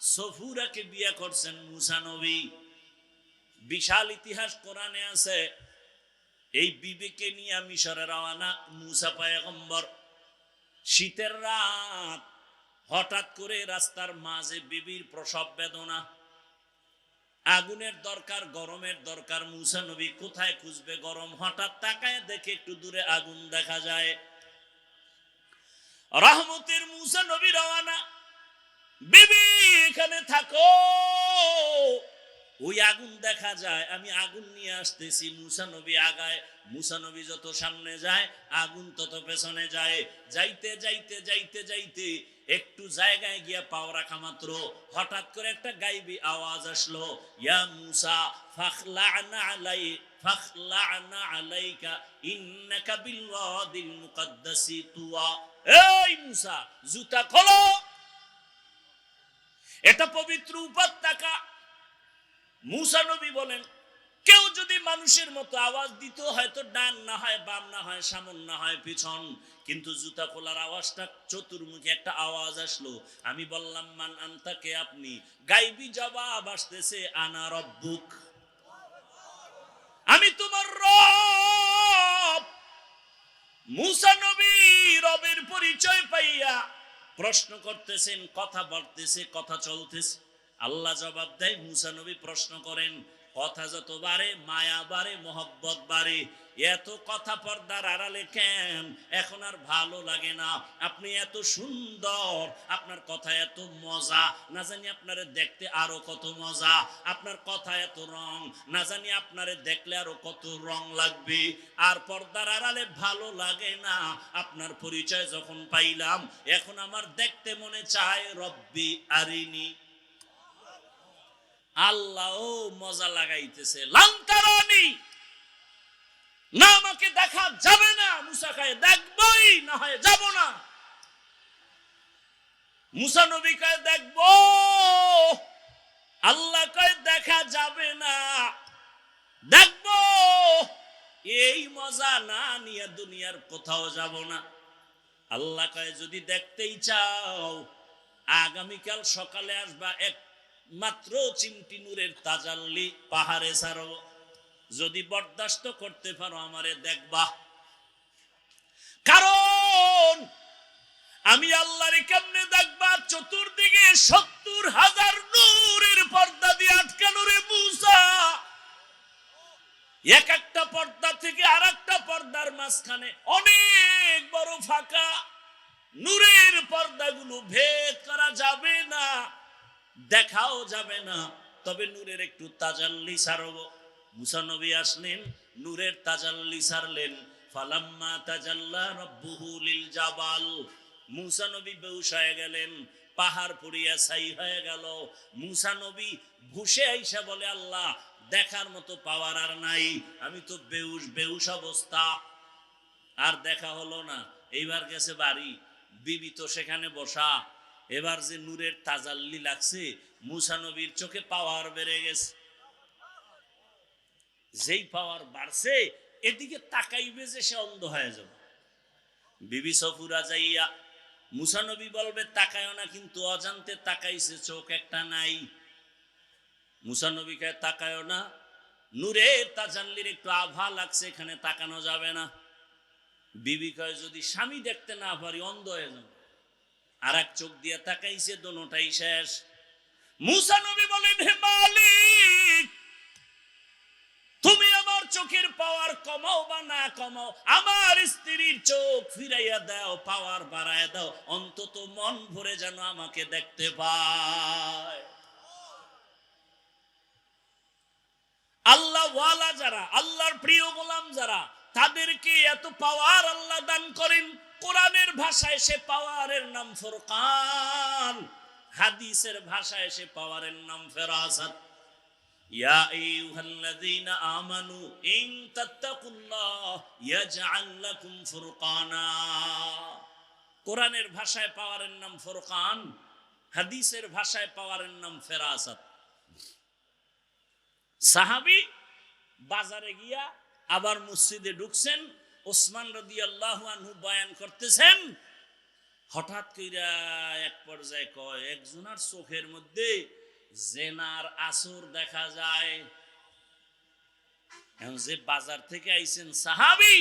সফুরাকে বিয়ে করছেন মুসা নবী। বিশাল ইতিহাস কোরআনে আছে, এই বিবেকে নিয়ে মিশরে রওয়ানা মুসা পায়গম্বর। শীতের রাত, হঠাৎ করে রাস্তার মাঝে বিবির প্রসব বেদনা। আগুনের দরকার, গরমের দরকার, মুসা নবী কোথায় খুঁজবে গরম? হঠাৎ তাকায় দেখে একটু দূরে আগুন দেখা যায়। রহমতের মুসা নবী রওয়ানা বিবি, এখানে থাকো। ওই আগুন দেখা যায়, আমি আগুন নিয়ে আসতেছি। আগায় যত সামনে যায়, আগুন তত পেছনে যায়। যাইতে যাইতে যাইতে যাইতে একটু জায়গায় গিয়া রাখা মাত্র। হঠাৎ করে একটা গাইবি আওয়াজ আসলো, ইয়া মুসা, ফাখলানা আলাই, ফাখলানা আলাইকা, ইন্নাকা বিল ওয়াদিল তুয়া। এই মুসা, জুতা খোলো। এটা পবিত্র উপত্যকা। মুসা নবী বলেন, কেউ যদি মানুষের মতো আওয়াজ দিত, হয়তো ডান না হয়, বাম না হয়, সামন না হয়, পিছন। কিন্তু জুতা খোলার আওয়াজটা চতুর্মুখী একটা আওয়াজ আসলো। আমি বললাম, মান আন্তাকে আপনি? গাইবি জবাব আসতেছে, আনা রব্বুক। আমি তোমার রব। মুসা নবী রবের পরিচয় পাইয়া প্রশ্ন করতেছেন কথা বলতেছে কথা চলতেছে। আল্লাহ জবাব দেয় মুসা নবী প্রশ্ন করেন কথা যত বাড়ে, মায়া বাড়ে, মোহব্বত বাড়ে। এত কথা পর্দার আড়ালে কেন? এখন আর ভালো লাগে না। আপনি এত সুন্দর, আপনার কথা এত মজা। না জানি আপনারে দেখতে আরও কত মজা। আপনার কথা এত রং। না জানি আপনারে দেখলে আরও কত রং লাগবে। আর পর্দার আড়ালে ভালো লাগে না। আপনার পরিচয় যখন পাইলাম, এখন আমার দেখতে মনে চায়, রব্বি আরিনি। আল্লাহ মজা লাগাইতেছে। লাঙ্কারানি না আমাকে দেখা যাবে না, মুসা কায় দেখবই, না হয় যাব না। মুসা নবী কায় দেখব, আল্লাহ কয় দেখা যাবে না, দেখব। এই মজা না নিয়ে দুনিয়ার কোথাও যাব না। আল্লাহ কয়, যদি দেখতেই চাও, আগামীকাল সকালে আসবা, এক মাত্র চিমটি নূরের তাজাল্লি, পাহাড়ে ছাড়ো। যদি বরদাস্ত করতে পারো আমারে দেখবা। কারণ আমি আল্লাহরে কেমনে দেখবা? চতুর্দিকে সত্তর হাজার নূরের পর্দা দিয়ে আটকানো রে মুসা। এক একটা পর্দা থেকে আর একটা পর্দার মাঝখানে অনেক বড় ফাঁকা। নূরের পর্দাগুলো ভেদ করা যাবে না। দেখাও যাবে না। তবে নূরের একটু তাজাল্লি সারব। মুসানবী আসলেন, নূরের তাজাল্লি সারলেন। ফালাম্মা তাজাল্লা রব্বুহু লিল জাবাল। মুসা নবী বেউস হয়ে গেলেন, পাহাড় পড়িয়া ছাই হয়ে গেল। মুসা নবী ঘুষে আইসা বলে, আল্লাহ, দেখার মতো পাওয়ার আর নাই। আমি তো বেউস বেউস অবস্থা। আর দেখা হলো না। এইবার গেছে বাড়ি। বিবি তো সেখানে বসা। এবার যে নূরের তাজাল্লি লাগছে, মুসা নবীর চোখে পাওয়ার বেড়ে গেছে। যেই পাওয়ার বাড়ছে, এদিকে তাকাইবে যে সে অন্ধ হয়ে যাবে। বিবি সফুরা যাইয়া, মুসা নবী বলবে, তাকায়ও না, কিন্তু অজান্তে তাকাইছে, চোখ একটা নাই। মুসা তাকায় না। নূরে তাজাল্লির একটু আভা লাগছে, এখানে তাকানো যাবে না। বিবি কয়, যদি স্বামী দেখতে না পারি, অন্ধ হয়ে যাবে। আর এক চোখ দিয়ে তাকাইছে, দোনোটাই শেষ। মুসা নবী বলেন, হে মালিক, তুমি আমার চোখের পাওয়ার কমাও বা না কমাও? আমার স্ত্রীর চোখ ফিরাইয়া দাও, পাওয়ার বাড়ায় দাও। অন্তত মন ভরে যেন আমাকে দেখতে পায়। আল্লাহ ওয়ালা যারা, আল্লাহর প্রিয় গোলাম যারা, তাদেরকে এত পাওয়ার আল্লাহ দান করেন। কোরআনের ভাষায় সে পাওয়ারের নাম ফুরকান, হাদিসের ভাষায় সে পাওয়ারের নাম ফেরাসাত আমানু ইন ভাষায় পাওয়ারের নাম ফুরকান, হাদিসের ভাষায় পাওয়ারের নাম সাহাবি বাজারে গিয়া আবার মসজিদে ঢুকছেন ওসমান রদি আল্লাহ আনহু বয়ান করতেছেন। হঠাৎ কইরা এক পর্যায়ে কয়, একজনের চোখের মধ্যে জেনার আসর দেখা যায়। যে বাজার থেকে আইছেন সাহাবি,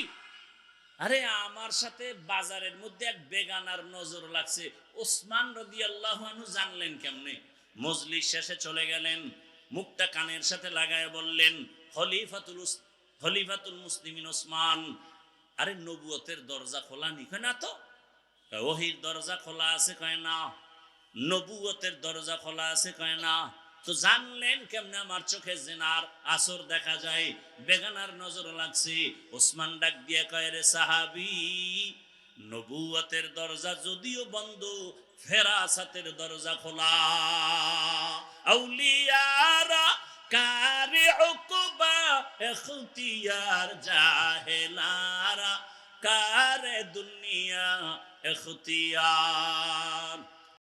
আরে আমার সাথে বাজারের মধ্যে এক বেগানার নজর লাগছে। ওসমান রদি আল্লাহ জানলেন কেমনে? মজলিস শেষে চলে গেলেন, মুখটা কানের সাথে লাগায় বললেন, খলিফাতুল খলিফাতুল মুসলিমিন ওসমান আরে নবুয়তের দরজা খোলা নিখে না তো? ওহির দরজা খোলা আছে কয় না? নবুয়তের দরজা খোলা আছে কয় না? তো জানলেন কেমনে আমার চোখে জেনার আসর দেখা যায়, বেগানার নজর লাগছে। ওসমান ডাক দিয়ে কয়, রে সাহাবি, নবুয়তের দরজা যদিও বন্ধ, ফেরাসাতের দরজা খোলা। আউলিয়ারা এখতিয়ার জাহেলারা কারে দুনিয়া এখতিয়ার